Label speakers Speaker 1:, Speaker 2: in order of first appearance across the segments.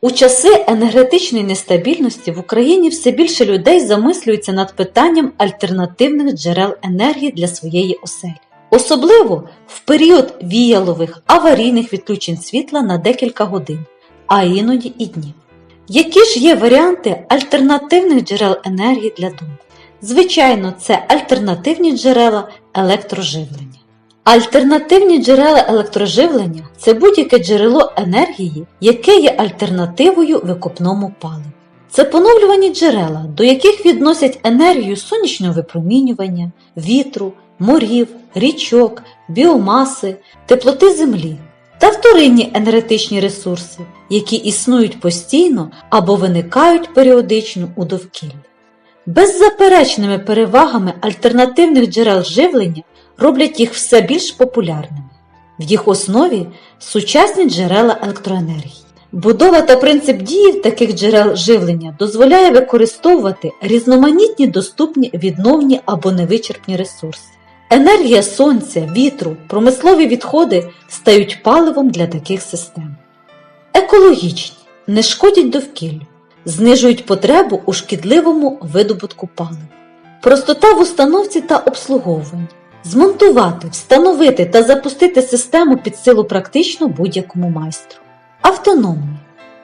Speaker 1: У часи енергетичної нестабільності в Україні все більше людей замислюються над питанням альтернативних джерел енергії для своєї оселі. Особливо в період віялових аварійних відключень світла на декілька годин, а іноді і днів. Які ж є варіанти альтернативних джерел енергії для дому? Звичайно, це альтернативні джерела електроживлення. Альтернативні джерела електроживлення це будь-яке джерело енергії, яке є альтернативою викопному паливу. Це поновлювані джерела, до яких відносять енергію сонячного випромінювання, вітру, морів, річок, біомаси, теплоти землі та вторинні енергетичні ресурси, які існують постійно або виникають періодично у довкіллі. Беззаперечними перевагами альтернативних джерел живлення роблять їх все більш популярними. В їх основі сучасні джерела електроенергії. Будова та принцип дії таких джерел живлення дозволяє використовувати різноманітні доступні відновні або невичерпні ресурси. Енергія сонця, вітру, промислові відходи стають паливом для таких систем. Екологічні, не шкодять довкіллю, знижують потребу у шкідливому видобутку палива. Простота в установці та обслуговуванні. Змонтувати, встановити та запустити систему під силу практично будь-якому майстру. Автономні.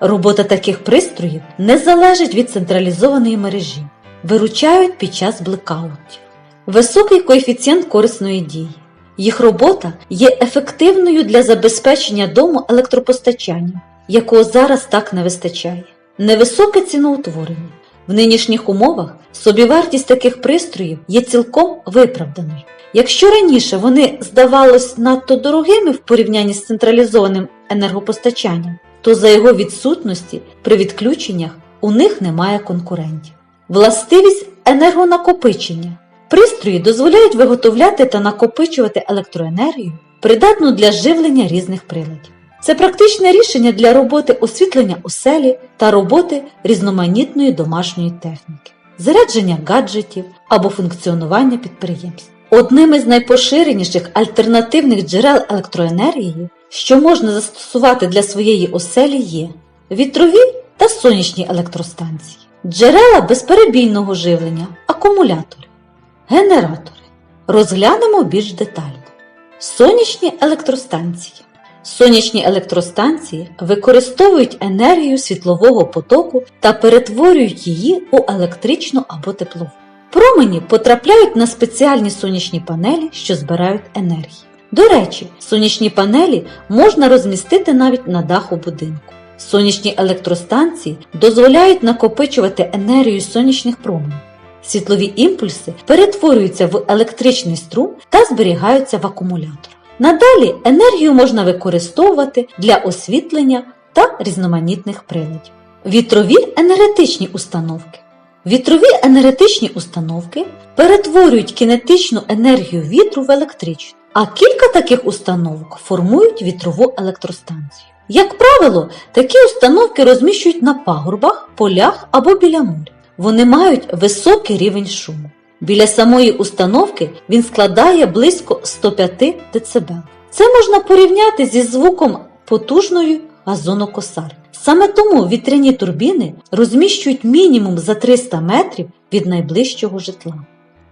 Speaker 1: Робота таких пристроїв не залежить від централізованої мережі, виручають під час блекаутів. Високий коефіцієнт корисної дії. Їх робота є ефективною для забезпечення дому електропостачанням, якого зараз так не вистачає. Невисоке ціноутворення. В нинішніх умовах собівартість таких пристроїв є цілком виправданою. Якщо раніше вони здавалось надто дорогими в порівнянні з централізованим енергопостачанням, то за його відсутності при відключеннях у них немає конкурентів. Властивість енергонакопичення. Пристрої дозволяють виготовляти та накопичувати електроенергію, придатну для живлення різних приладів. Це практичне рішення для роботи освітлення оселі та роботи різноманітної домашньої техніки, зарядження гаджетів або функціонування підприємств. Одним із найпоширеніших альтернативних джерел електроенергії, що можна застосувати для своєї оселі, є вітрові та сонячні електростанції, джерела безперебійного живлення, акумулятори, генератори. Розглянемо більш детально. Сонячні електростанції. Сонячні електростанції використовують енергію світлового потоку та перетворюють її у електричну або теплову. Промені потрапляють на спеціальні сонячні панелі, що збирають енергію. До речі, сонячні панелі можна розмістити навіть на даху будинку. Сонячні електростанції дозволяють накопичувати енергію сонячних променів. Світлові імпульси перетворюються в електричний струм та зберігаються в акумуляторах. Надалі енергію можна використовувати для освітлення та різноманітних приладів. Вітрові енергетичні установки. Вітрові енергетичні установки перетворюють кінетичну енергію вітру в електричну, а кілька таких установок формують вітрову електростанцію. Як правило, такі установки розміщують на пагорбах, полях або біля моря. Вони мають високий рівень шуму. Біля самої установки він складає близько 105 дБ. Це можна порівняти зі звуком потужної газонокосарки. Саме тому вітряні турбіни розміщують мінімум за 300 метрів від найближчого житла.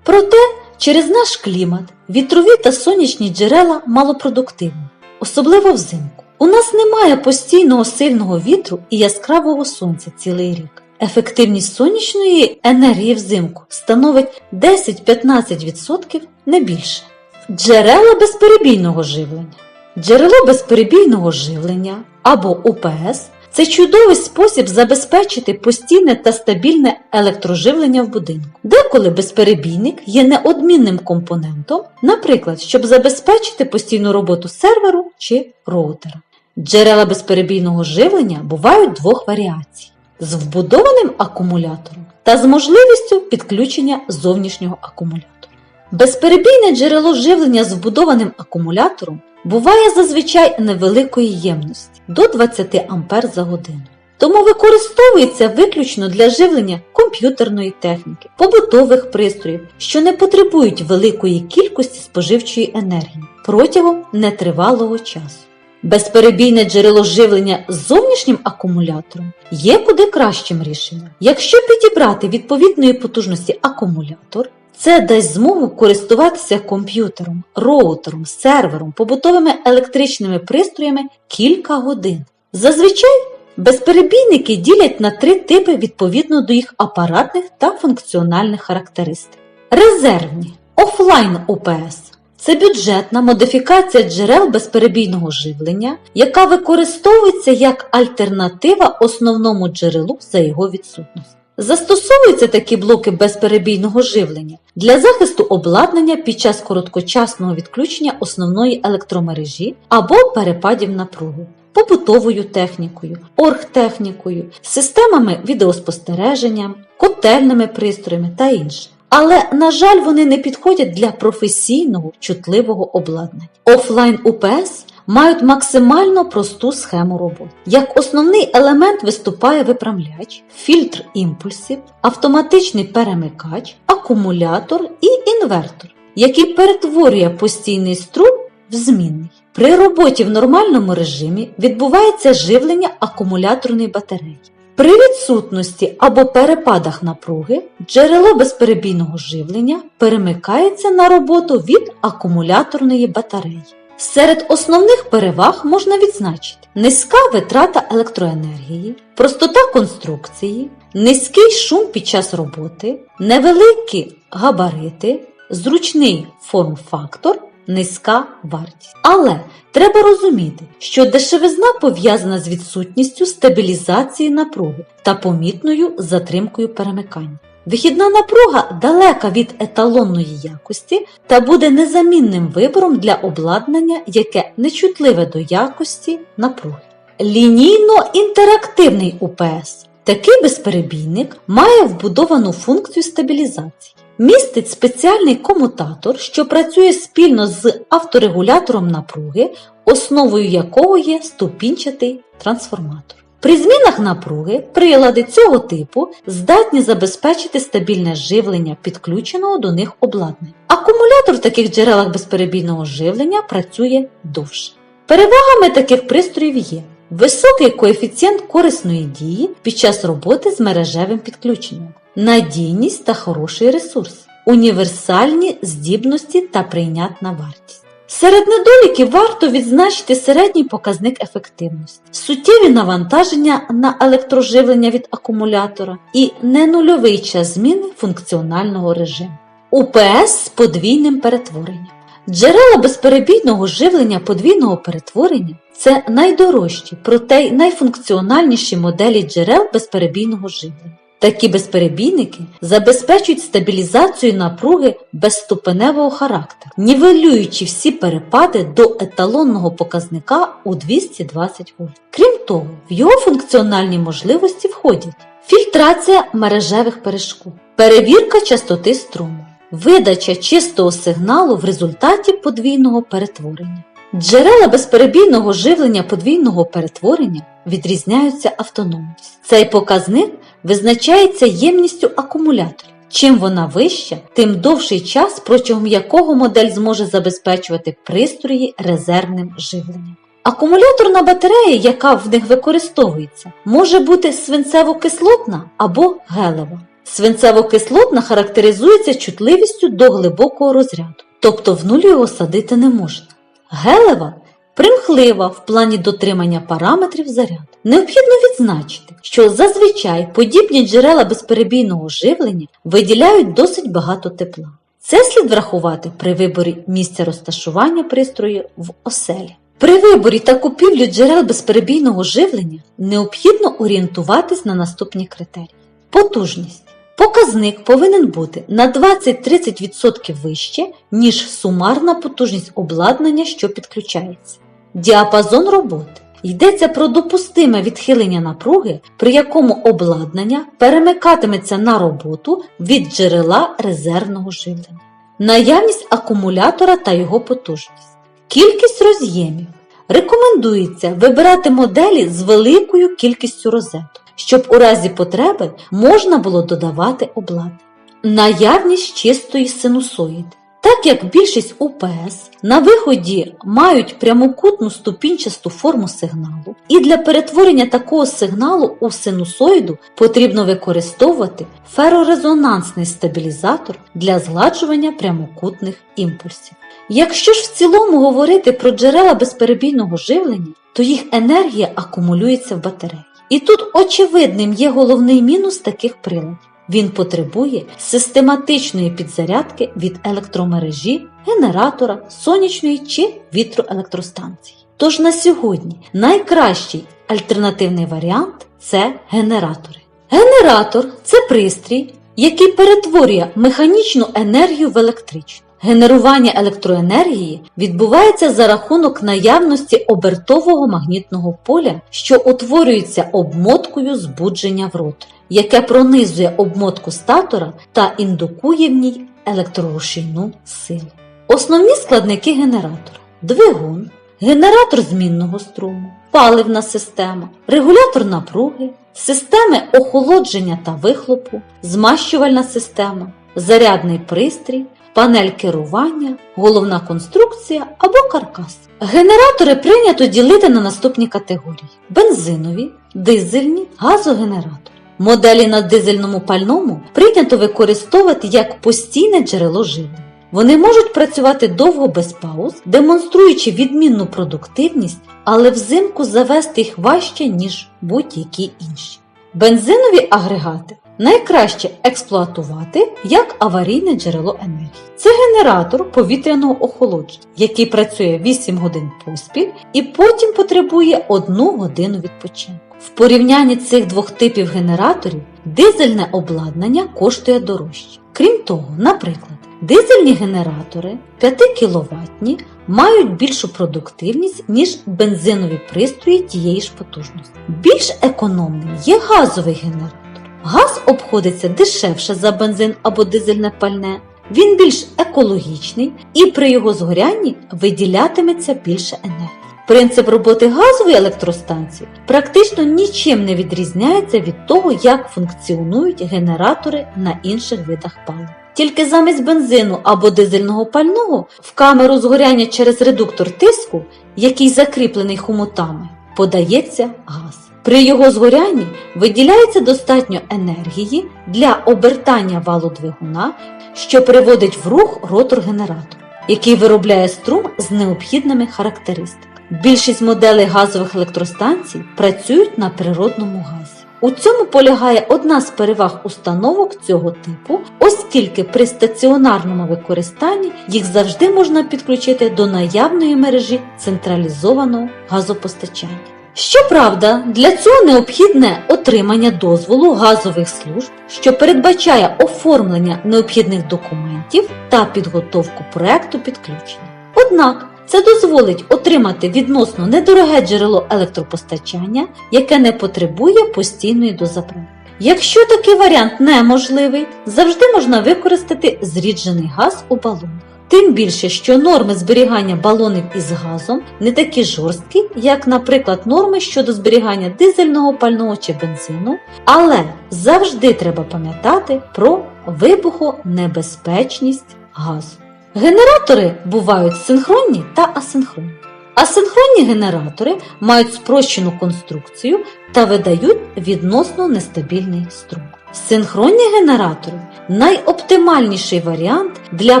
Speaker 1: Проте, через наш клімат вітрові та сонячні джерела малопродуктивні, особливо взимку. У нас немає постійного сильного вітру і яскравого сонця цілий рік. Ефективність сонячної енергії взимку становить 10-15% не більше. Джерела безперебійного живлення. Джерело безперебійного живлення або УПС це чудовий спосіб забезпечити постійне та стабільне електроживлення в будинку. Деколи безперебійник є неодмінним компонентом, наприклад, щоб забезпечити постійну роботу серверу чи роутера. Джерела безперебійного живлення бувають двох варіацій з вбудованим акумулятором та з можливістю підключення зовнішнього акумулятора. Безперебійне джерело живлення з вбудованим акумулятором буває зазвичай невеликої ємності до 20 А за годину. Тому використовується виключно для живлення комп'ютерної техніки, побутових пристроїв, що не потребують великої кількості споживчої енергії протягом нетривалого часу. Безперебійне джерело живлення з зовнішнім акумулятором є куди кращим рішенням. Якщо підібрати відповідної потужності акумулятор, це дасть змогу користуватися комп'ютером, роутером, сервером, побутовими електричними пристроями кілька годин. Зазвичай безперебійники ділять на три типи відповідно до їх апаратних та функціональних характеристик. Резервні офлайн ОПС це бюджетна модифікація джерел безперебійного живлення, яка використовується як альтернатива основному джерелу за його відсутність. Застосовуються такі блоки безперебійного живлення для захисту обладнання під час короткочасного відключення основної електромережі або перепадів напруги, побутовою технікою, оргтехнікою, системами відеоспостереження, котельними пристроями та інше. Але, на жаль, вони не підходять для професійного чутливого обладнання. Офлайн УПС мають максимально просту схему роботи. Як основний елемент виступає випрямляч, фільтр імпульсів, автоматичний перемикач, акумулятор і інвертор, який перетворює постійний струм в змінний. При роботі в нормальному режимі відбувається живлення акумуляторної батареї. При відсутності або перепадах напруги джерело безперебійного живлення перемикається на роботу від акумуляторної батареї. Серед основних переваг можна відзначити низька витрата електроенергії, простота конструкції, низький шум під час роботи, невеликі габарити, зручний форм-фактор, низька вартість. Але треба розуміти, що дешевизна пов'язана з відсутністю стабілізації напруги та помітною затримкою перемикання. Вихідна напруга далека від еталонної якості та буде незамінним вибором для обладнання, яке нечутливе до якості напруги. Лінійно-інтерактивний УПС. Такий безперебійник має вбудовану функцію стабілізації. Містить спеціальний комутатор, що працює спільно з авторегулятором напруги, основою якого є ступінчатий трансформатор. При змінах напруги прилади цього типу здатні забезпечити стабільне живлення підключеного до них обладнання. Акумулятор в таких джерелах безперебійного живлення працює довше. Перевагами таких пристроїв є високий коефіцієнт корисної дії під час роботи з мережевим підключенням, надійність та хороший ресурс, універсальні здібності та прийнятна вартість. Серед недоліків варто відзначити середній показник ефективності, суттєві навантаження на електроживлення від акумулятора і ненульовий час зміни функціонального режиму. УПС з подвійним перетворенням. Джерела безперебійного живлення подвійного перетворення це найдорожчі, проте й найфункціональніші моделі джерел безперебійного живлення. Такі безперебійники забезпечують стабілізацію напруги безступеневого характеру, нівелюючи всі перепади до еталонного показника у 220 вольт. Крім того, в його функціональні можливості входять фільтрація мережевих перешкод, перевірка частоти струму, видача чистого сигналу в результаті подвійного перетворення. Джерела безперебійного живлення подвійного перетворення відрізняються автономністю. Цей показник визначається ємністю акумуляторів. Чим вона вища, тим довший час, протягом якого модель зможе забезпечувати пристрої резервним живленням. Акумуляторна батарея, яка в них використовується, може бути свинцево-кислотна або гелева. Свинцево-кислотна характеризується чутливістю до глибокого розряду, тобто в нуль його садити не можна. Гелева примхлива в плані дотримання параметрів заряду. Необхідно відзначити, що зазвичай подібні джерела безперебійного живлення виділяють досить багато тепла. Це слід врахувати при виборі місця розташування пристрою в оселі. При виборі та купівлі джерел безперебійного живлення необхідно орієнтуватись на наступні критерії. Потужність. Показник повинен бути на 20-30% вище, ніж сумарна потужність обладнання, що підключається. Діапазон роботи. Йдеться про допустиме відхилення напруги, при якому обладнання перемикатиметься на роботу від джерела резервного живлення. Наявність акумулятора та його потужність. Кількість роз'ємів. Рекомендується вибирати моделі з великою кількістю розеток, щоб у разі потреби можна було додавати обладнання. Наявність чистої синусоїди. Так як більшість УПС на виході мають прямокутну ступінчасту форму сигналу, і для перетворення такого сигналу у синусоїду потрібно використовувати ферорезонансний стабілізатор для згладжування прямокутних імпульсів. Якщо ж в цілому говорити про джерела безперебійного живлення, то їх енергія акумулюється в батареї. І тут очевидним є головний мінус таких приладів. Він потребує систематичної підзарядки від електромережі, генератора, сонячної чи вітроелектростанції. Тож на сьогодні найкращий альтернативний варіант це генератори. Генератор це пристрій, який перетворює механічну енергію в електричну. Генерування електроенергії відбувається за рахунок наявності обертового магнітного поля, що утворюється обмоткою збудження в рот, яке пронизує обмотку статора та індукує в ній електрорушійну силу. Основні складники генератора двигун, генератор змінного струму, паливна система, регулятор напруги, системи охолодження та вихлопу, змащувальна система, зарядний пристрій, панель керування, головна конструкція або каркас. Генератори прийнято ділити на наступні категорії: бензинові, дизельні, газогенератори. Моделі на дизельному пальному прийнято використовувати як постійне джерело живлення. Вони можуть працювати довго без пауз, демонструючи відмінну продуктивність, але взимку завести їх важче, ніж будь-які інші. Бензинові агрегати найкраще експлуатувати як аварійне джерело енергії. Це генератор повітряного охолодження, який працює 8 годин поспіль і потім потребує 1 годину відпочинку. В порівнянні цих двох типів генераторів дизельне обладнання коштує дорожче. Крім того, наприклад, дизельні генератори 5 кВт мають більшу продуктивність, ніж бензинові пристрої тієї ж потужності. Більш економним є газовий генератор. Газ обходиться дешевше за бензин або дизельне пальне. Він більш екологічний і при його згорянні виділятиметься більше енергії. Принцип роботи газової електростанції практично нічим не відрізняється від того, як функціонують генератори на інших видах палива. Тільки замість бензину або дизельного пального в камеру згоряння через редуктор тиску, який закріплений хомутами, подається газ. При його згорянні виділяється достатньо енергії для обертання валу двигуна, що приводить в рух ротор генератора, який виробляє струм з необхідними характеристиками. Більшість моделей газових електростанцій працюють на природному газі. У цьому полягає одна з переваг установок цього типу, оскільки при стаціонарному використанні їх завжди можна підключити до наявної мережі централізованого газопостачання. Щоправда, для цього необхідне отримання дозволу газових служб, що передбачає оформлення необхідних документів та підготовку проекту підключення. Однак це дозволить отримати відносно недороге джерело електропостачання, яке не потребує постійної дозаправки. Якщо такий варіант неможливий, завжди можна використати зріджений газ у балонах. Тим більше, що норми зберігання балонів із газом не такі жорсткі, як, наприклад, норми щодо зберігання дизельного пального чи бензину, але завжди треба пам'ятати про вибухонебезпечність газу. Генератори бувають синхронні та асинхронні. Асинхронні генератори мають спрощену конструкцію та видають відносно нестабільний струм. Синхронні генератори найоптимальніший варіант для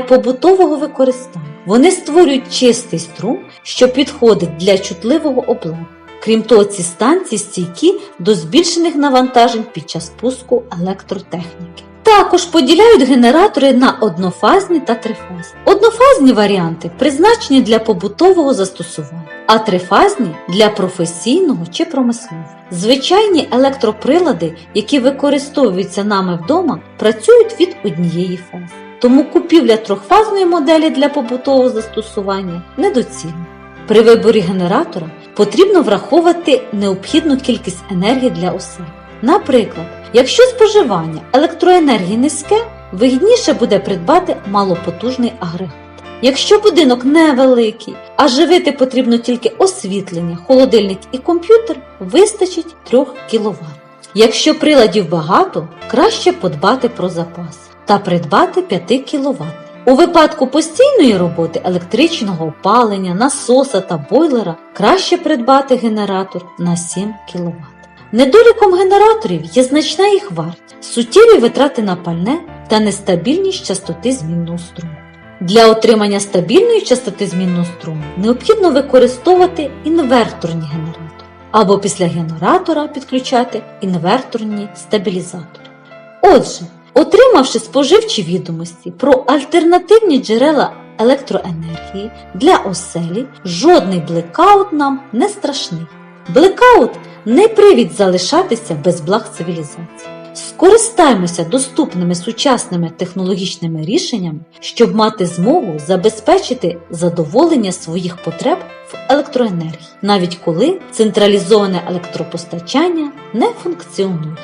Speaker 1: побутового використання. Вони створюють чистий струм, що підходить для чутливого обладнання. Крім того, ці станції стійкі до збільшених навантажень під час пуску електротехніки. Також поділяють генератори на однофазні та трифазні. Однофазні варіанти призначені для побутового застосування, а трифазні для професійного чи промислового. Звичайні електроприлади, які використовуються нами вдома, працюють від однієї фази. Тому купівля трьохфазної моделі для побутового застосування недоцільна. При виборі генератора потрібно враховувати необхідну кількість енергії для оселі. Наприклад, якщо споживання електроенергії низьке, вигідніше буде придбати малопотужний агрегат. Якщо будинок невеликий, а живити потрібно тільки освітлення, холодильник і комп'ютер, вистачить 3 кВт. Якщо приладів багато, краще подбати про запас та придбати 5 кВт. У випадку постійної роботи електричного опалення, насоса та бойлера краще придбати генератор на 7 кВт. Недоліком генераторів є значна їх вартість, суттєві витрати на пальне та нестабільність частоти змінного струму. Для отримання стабільної частоти змінного струму необхідно використовувати інверторні генератори або після генератора підключати інверторні стабілізатори. Отже, отримавши споживчі відомості про альтернативні джерела електроенергії для оселі, жодний блекаут нам не страшний. Блекаут не привід залишатися без благ цивілізації. Скористаймося доступними сучасними технологічними рішеннями, щоб мати змогу забезпечити задоволення своїх потреб в електроенергії, навіть коли централізоване електропостачання не функціонує.